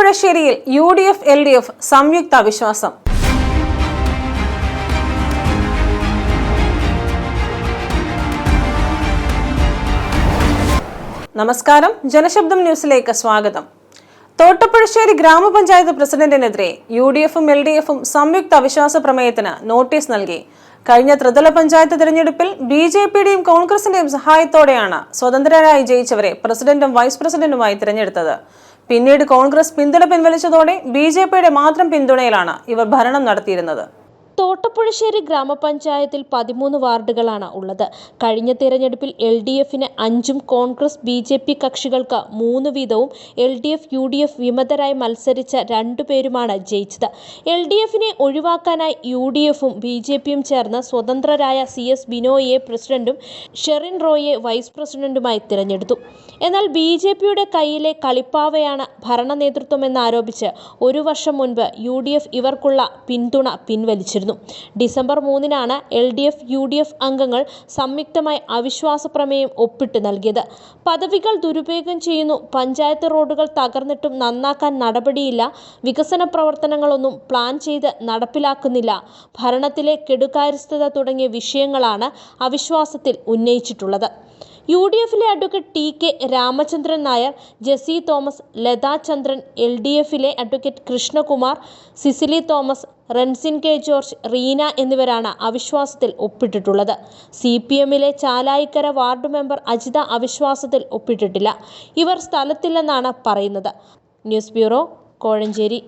തോട്ടപ്പുഴശ്ശേരിയിൽ U D F L D F സംയുക്ത വിശ്വാസം. നമസ്കാരം. ജനശബ്ദം ന്യൂസിലേക്ക് സ്വാഗതം. തോട്ടപ്പുഴശ്ശേരി ഗ്രാമപഞ്ചായത്ത് പ്രസിഡന്റിനെതിരെ യു ഡി എഫും എൽ ഡി എഫും സംയുക്ത അവിശ്വാസ പ്രമേയത്തിന് നോട്ടീസ് നൽകി. കഴിഞ്ഞ ത്രിതല പഞ്ചായത്ത് തിരഞ്ഞെടുപ്പിൽ ബി ജെ പിയുടെയും കോൺഗ്രസിന്റെയും സഹായത്തോടെയാണ് സ്വതന്ത്രരായി ജയിച്ചവരെ പ്രസിഡന്റും വൈസ് പ്രസിഡന്റുമായി തിരഞ്ഞെടുത്തത്. പിന്നീട് കോൺഗ്രസ് പിന്തുണ പിൻവലിച്ചതോടെ ബി മാത്രം പിന്തുണയിലാണ് ഇവർ ഭരണം നടത്തിയിരുന്നത്. തോട്ടപ്പുഴശ്ശേരി ഗ്രാമപഞ്ചായത്തിൽ പതിമൂന്ന് വാർഡുകളാണ് ഉള്ളത്. കഴിഞ്ഞ തിരഞ്ഞെടുപ്പിൽ എൽ ഡി എഫിന് അഞ്ചും കോൺഗ്രസ് ബി ജെ പി കക്ഷികൾക്ക് മൂന്ന് വീതവും L D F U D F വിമതരായി മത്സരിച്ച രണ്ടു പേരുമാണ് ജയിച്ചത്. എൽ ഡി എഫിനെ ഒഴിവാക്കാനായി യു ഡി എഫും ബി ജെ പിയും ചേർന്ന് സ്വതന്ത്രരായ സി എസ് ബിനോയിയെ പ്രസിഡന്റും ഷെറിൻ റോയിയെ വൈസ് പ്രസിഡന്റുമായി തിരഞ്ഞെടുത്തു. എന്നാൽ ബി ജെ പിയുടെ കയ്യിലെ കളിപ്പാവയാണ് ഭരണ നേതൃത്വമെന്നാരോപിച്ച് ഒരു വർഷം മുൻപ് യു ഡി എഫ് ഇവർക്കുള്ള പിന്തുണ പിൻവലിച്ചിരുന്നു ഡിസംബർ മൂന്നിനാണ് L D F U D F അംഗങ്ങൾ സംയുക്തമായി അവിശ്വാസ പ്രമേയം ഒപ്പിട്ട് നൽകിയത്. പദവികൾ ദുരുപയോഗം ചെയ്യുന്നു. പഞ്ചായത്ത് റോഡുകൾ തകർന്നിട്ടും നന്നാക്കാൻ നടപടിയില്ല. വികസന പ്രവർത്തനങ്ങളൊന്നും പ്ലാൻ ചെയ്ത് നടപ്പിലാക്കുന്നില്ല. ഭരണത്തിലെ കെടുകാര്യസ്ഥത തുടങ്ങിയ വിഷയങ്ങളാണ് അവിശ്വാസത്തിൽ ഉന്നയിച്ചിട്ടുള്ളത്. യു ഡി എഫിലെ advocate T K Ramachandran Nair Jessy Thomas Latha Chandran L D എഫിലെ അഡ്വക്കേറ്റ് കൃഷ്ണകുമാർ സിസിലി തോമസ് റെൻസിൻ കെ ജോർജ് റീന എന്നിവരാണ് അവിശ്വാസത്തിൽ ഒപ്പിട്ടിട്ടുള്ളത്. സി പി എമ്മിലെ ചാലായിക്കര വാർഡ് മെമ്പർ അജിത അവിശ്വാസത്തിൽ ഒപ്പിട്ടിട്ടില്ല. ഇവർ സ്ഥലത്തില്ലെന്നാണ് പറയുന്നത്. News bureau Kozhencherry.